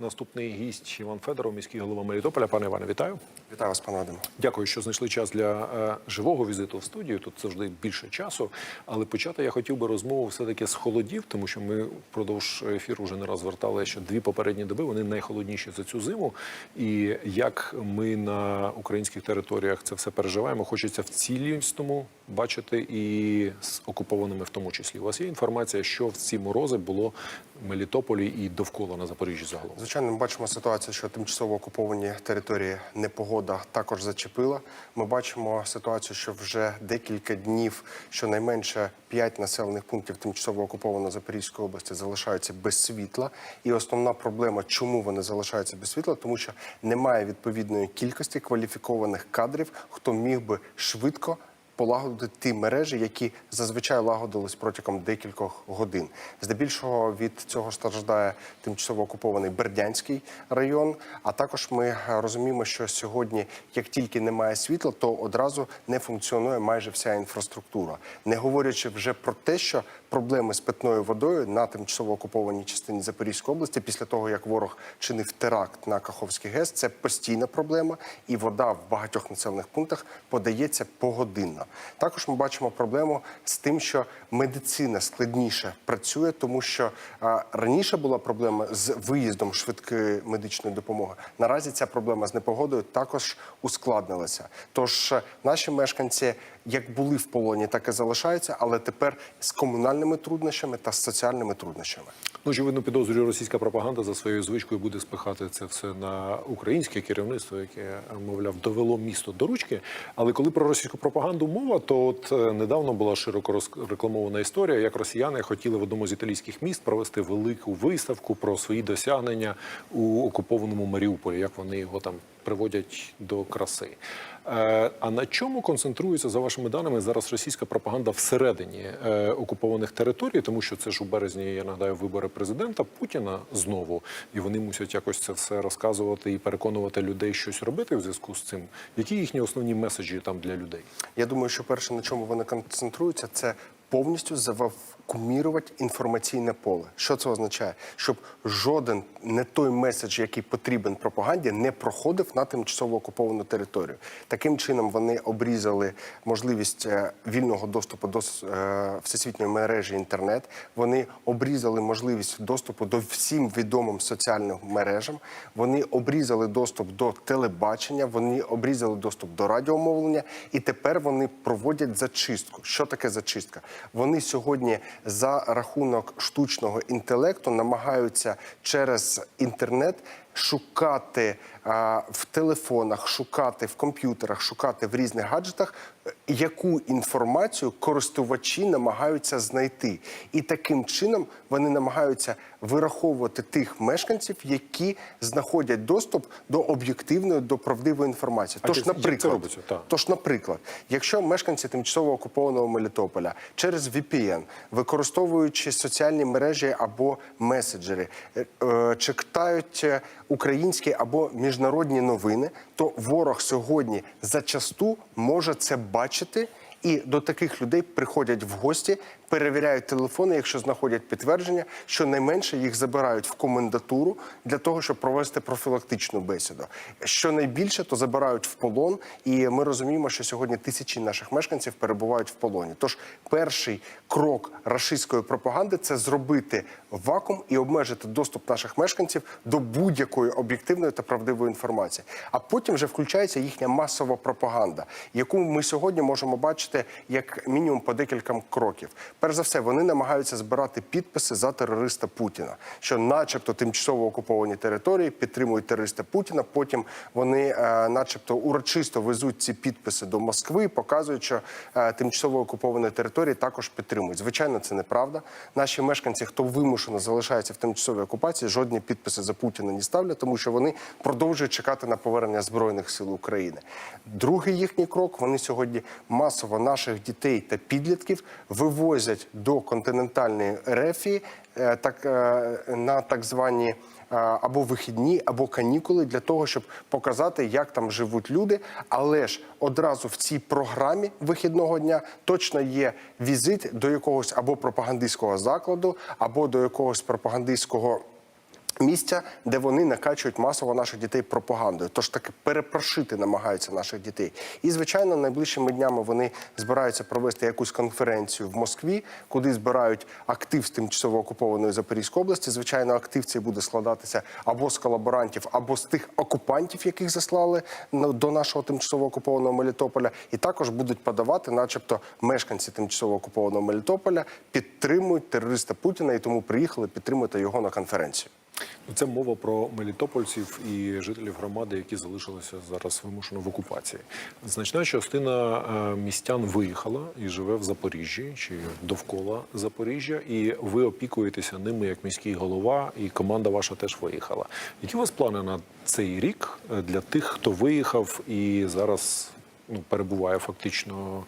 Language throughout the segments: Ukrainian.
Наступний гість Іван Федоров, міський голова Мелітополя. Пане Іване, вітаю. Вітаю вас, пане Вадиме. Дякую, що знайшли час для е, живого візиту в студію. Тут завжди більше часу. Але почати я хотів би розмову все-таки з холодів, тому що ми впродовж ефіру вже не раз звертали, що дві попередні доби вони найхолодніші за цю зиму. І як ми на українських територіях це все переживаємо, хочеться в цілісному бачити і з окупованими в тому числі. У вас є інформація, що в ці морози було Мелітополі і довкола на Запоріжжі загалом? Звичайно, ми бачимо ситуацію, що тимчасово окуповані території непогода також зачепила. Ми бачимо ситуацію, що вже декілька днів, щонайменше п'ять населених пунктів тимчасово окупованої Запорізької області залишаються без світла. І основна проблема, чому вони залишаються без світла, тому що немає відповідної кількості кваліфікованих кадрів, хто міг би швидко. Полагодити ті мережі, які зазвичай лагодились протягом декількох годин. Здебільшого від цього страждає тимчасово окупований Бердянський район. А також ми розуміємо, що сьогодні, як тільки немає світла, то одразу не функціонує майже вся інфраструктура. Не говорячи вже про те, що проблеми з питною водою на тимчасово окупованій частині Запорізької області, після того як ворог чинив теракт на Каховський ГЕС, це постійна проблема, і вода в багатьох населених пунктах подається погодинно. Також ми бачимо проблему з тим, що медицина складніше працює, тому що а, раніше була проблема з виїздом швидкої медичної допомоги. Наразі ця проблема з непогодою також ускладнилася. Тож е, наші мешканці як були в полоні, так і залишаються, але тепер з комунальними труднощами та з соціальними труднощами. Ну, очевидно, підозрюю, російська пропаганда за своєю звичкою буде спихати це все на українське керівництво, яке, мовляв, довело місто до ручки. Але коли про російську пропаганду мова, то от е, недавно була широко рекламована історія, як росіяни хотіли в одному з італійських міст провести велику виставку про свої досягнення у окупованому Маріуполі, як вони його там приводять до краси. Е, А на чому концентрується за вашими даними зараз російська пропаганда всередині е, окупованих територій? Тому що це ж у березні, я нагадаю, вибори президента Путіна знову, і вони мусять якось це все розказувати і переконувати людей щось робити в зв'язку з цим. Які їхні основні меседжі там для людей? Я думаю, що перше, на чому вони концентруються, це повністю завакумірувати інформаційне поле. Що це означає? Щоб жоден не той меседж, який потрібен пропаганді, не проходив на тимчасово окуповану територію. Таким чином вони обрізали можливість е, вільного доступу до е, всесвітньої мережі інтернет. Вони обрізали можливість доступу до всім відомим соціальним мережам. Вони обрізали доступ до телебачення, вони обрізали доступ до радіомовлення, і тепер вони проводять зачистку. Що таке зачистка? Вони сьогодні за рахунок штучного інтелекту намагаються через інтернет шукати а, в телефонах, шукати в комп'ютерах, шукати в різних гаджетах, е, яку інформацію користувачі намагаються знайти. І таким чином вони намагаються вираховувати тих мешканців, які знаходять доступ до об'єктивної, до правдивої інформації. А Тож, наприклад, робиться? Тож, наприклад, якщо мешканці тимчасово окупованого Мелітополя через VPN, використовуючи соціальні мережі або меседжери, е, е, читають е, українські або міжнародні новини, то ворог сьогодні зачасту може це бачити. І до таких людей приходять в гості, перевіряють телефони, якщо знаходять підтвердження, що найменше їх забирають в комендатуру для того, щоб провести профілактичну бесіду. Що найбільше, то забирають в полон, і ми розуміємо, що сьогодні тисячі наших мешканців перебувають в полоні. Тож перший крок рашистської пропаганди це зробити вакуум і обмежити доступ наших мешканців до будь-якої об'єктивної та правдивої інформації. А потім вже включається їхня масова пропаганда, яку ми сьогодні можемо бачити як мінімум по декілька кроків. Перш за все, вони намагаються збирати підписи за терориста Путіна, що, начебто, тимчасово окуповані території підтримують терориста Путіна. Потім вони, е, начебто, урочисто везуть ці підписи до Москви, показують, що е, тимчасово окуповані території також підтримують. Звичайно, це неправда. Наші мешканці, хто вимушено залишається в тимчасовій окупації, жодні підписи за Путіна не ставлять, тому що вони продовжують чекати на повернення збройних сил України. Другий їхній крок вони сьогодні масово наших дітей та підлітків вивозять до континентальної рефії е, так е, на так звані е, або вихідні, або канікули для того, щоб показати, як там живуть люди. Але ж одразу в цій програмі вихідного дня точно є візит до якогось або пропагандистського закладу, або до якогось пропагандистського. Місця, де вони накачують масово наших дітей пропагандою, тож таки перепрошити намагаються наших дітей. І звичайно, найближчими днями вони збираються провести якусь конференцію в Москві, куди збирають актив з тимчасово окупованої Запорізької області. Звичайно, актив цей буде складатися або з колаборантів, або з тих окупантів, яких заслали до нашого тимчасово окупованого Мелітополя, і також будуть подавати, начебто, мешканці тимчасово окупованого Мелітополя підтримують терориста Путіна і тому приїхали підтримати його на конференцію. Ну, Це мова про мелітопольців і жителів громади, які залишилися зараз вимушено в окупації. Значна частина е, містян виїхала і живе в Запоріжжі чи довкола Запоріжжя, і ви опікуєтеся ними як міський голова, і команда ваша теж виїхала. Які у вас плани на цей рік е, для тих, хто виїхав і зараз ну, перебуває фактично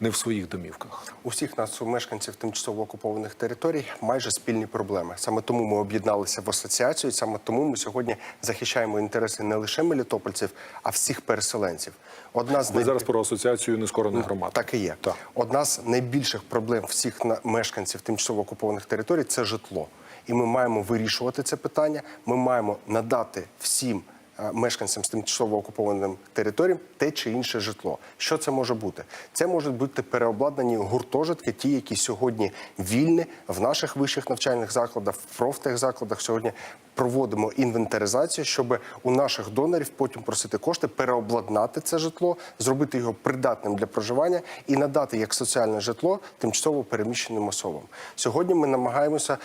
не в своїх домівках? У всіх нас, у мешканців тимчасово окупованих територій, майже спільні проблеми. Саме тому ми об'єдналися в асоціацію. Саме тому ми сьогодні захищаємо інтереси не лише мелітопольців, а всіх переселенців. Одна з Ви найбі- зараз про асоціацію нескорених громад. так і є. Так. Одна з найбільших проблем всіх на- мешканців тимчасово окупованих територій це житло. І ми маємо вирішувати це питання. Ми маємо надати всім мешканцям з тимчасово окупованим територіям те чи інше житло. Що це може бути? Це можуть бути переобладнані гуртожитки, ті, які сьогодні вільні в наших вищих навчальних закладах, в профтехзакладах. Сьогодні проводимо інвентаризацію, щоб у наших донорів потім просити кошти, переобладнати це житло, зробити його придатним для проживання і надати як соціальне житло тимчасово переміщеним особам. Сьогодні ми намагаємося.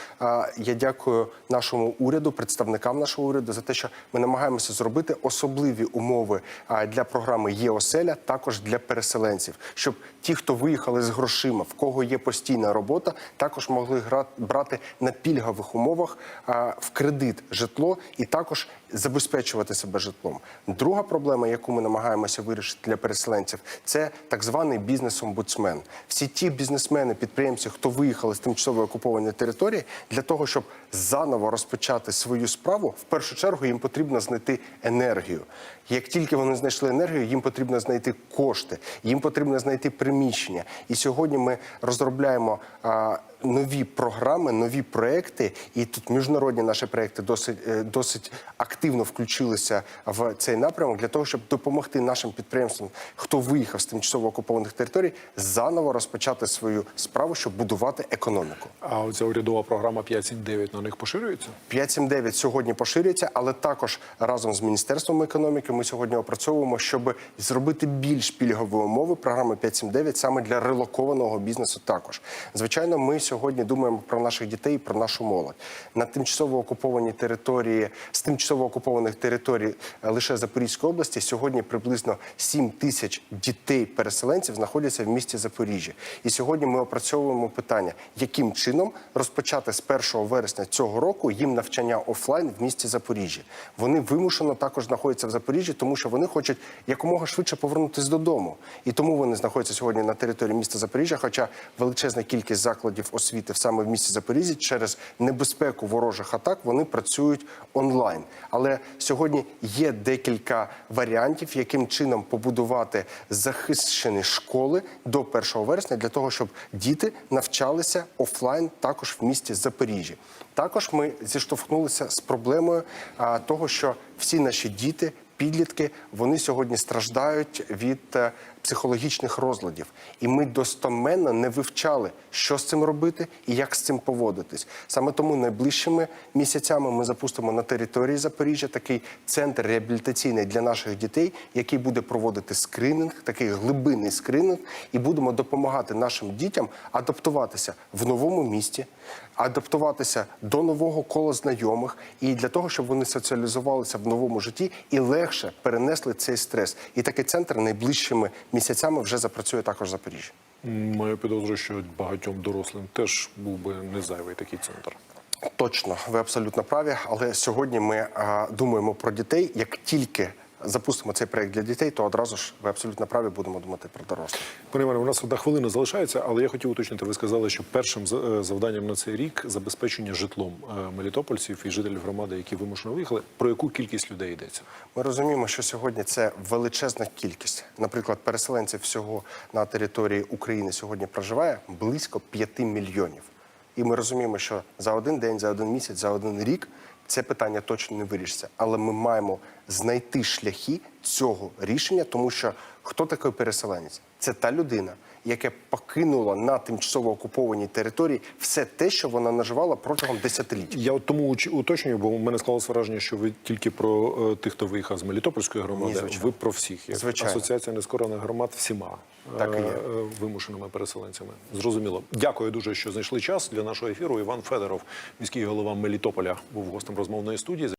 Я дякую нашому уряду, представникам нашого уряду за те, що ми намагаємося зробити особливі умови для програми ЄОСЕЛЯ, також для переселенців, щоб ті, хто виїхали з грошима, в кого є постійна робота, також могли брати на пільгових умовах в кредит житло і також забезпечувати себе житлом. Друга проблема, яку ми намагаємося вирішити для переселенців, це так званий бізнес-омбудсмен. Всі ті бізнесмени, підприємці, хто виїхали з тимчасово окупованої території, для того, щоб заново розпочати свою справу, в першу чергу їм потрібно знайти енергію. Як тільки вони знайшли енергію, їм потрібно знайти кошти, їм потрібно знайти приміщення. І сьогодні ми розробляємо. а, Нові програми, нові проекти, і тут міжнародні наші проекти досить е, досить активно включилися в цей напрямок для того, щоб допомогти нашим підприємствам, хто виїхав з тимчасово окупованих територій, заново розпочати свою справу, щоб будувати економіку. А оця урядова програма 579 на них поширюється? 5.7.9 сьогодні поширюється, але також разом з міністерством економіки ми сьогодні опрацьовуємо, щоб зробити більш пільгові умови програми 5.7.9 саме для релокованого бізнесу. Також звичайно, ми сьогодні думаємо про наших дітей, про нашу молодь на тимчасово окупованій території з тимчасово окупованих територій е, лише Запорізької області. Сьогодні приблизно 7 тисяч дітей-переселенців знаходяться в місті Запоріжжя. І сьогодні ми опрацьовуємо питання, яким чином розпочати з 1 вересня цього року їм навчання офлайн в місті Запоріжжя. Вони вимушено також знаходяться в Запоріжжі, тому що вони хочуть якомога швидше повернутися додому. І тому вони знаходяться сьогодні на території міста Запоріжжя. Хоча величезна кількість закладів освіти саме в місті Запоріжжя через небезпеку ворожих атак вони працюють онлайн. Але сьогодні є декілька варіантів, яким чином побудувати захищені школи до 1 вересня для того, щоб діти навчалися офлайн також в місті Запоріжжя. Також ми зіштовхнулися з проблемою а, того, що всі наші діти. Підлітки вони сьогодні страждають від е, психологічних розладів, і ми достоменно не вивчали, що з цим робити і як з цим поводитись. Саме тому найближчими місяцями ми запустимо на території Запоріжжя такий центр реабілітаційний для наших дітей, який буде проводити скрининг, такий глибинний скрининг, і будемо допомагати нашим дітям адаптуватися в новому місті, адаптуватися до нового кола знайомих, і для того, щоб вони соціалізувалися в новому житті і легше перенесли цей стрес. І такий центр найближчими місяцями вже запрацює також Запоріжжя. Маю підозру, що багатьом дорослим теж був би не зайвий такий центр. Точно, ви абсолютно праві. Але сьогодні ми а, думаємо про дітей. Як тільки запустимо цей проект для дітей, то одразу ж ви абсолютно праві будемо думати про дорослих. Пане Іване, у нас одна хвилина залишається, але я хотів уточнити. Ви сказали, що першим е, завданням на цей рік забезпечення житлом е, мелітопольців і жителів громади, які вимушено виїхали. Про яку кількість людей йдеться? Ми розуміємо, що сьогодні це величезна кількість. Наприклад, переселенців всього на території України сьогодні проживає близько 5 мільйонів. І ми розуміємо, що за один день, за один місяць, за один рік це питання точно не вирішиться. Але ми маємо знайти шляхи цього рішення, тому що хто такий переселенець? Це та людина, яка покинула на тимчасово окупованій території все те, що вона наживала протягом десятиліть. Я от тому уточнюю, бо у мене склалося враження, що ви тільки про е, тих, хто виїхав з Мелітопольської громади, Ні, звичайно. ви про всіх. Як Звичайно. Асоціація нескорених громад всіма Так і є. е, е, вимушеними переселенцями. Зрозуміло. Дякую дуже, що знайшли час для нашого ефіру. Іван Федоров, міський голова Мелітополя, був гостем розмовної студії.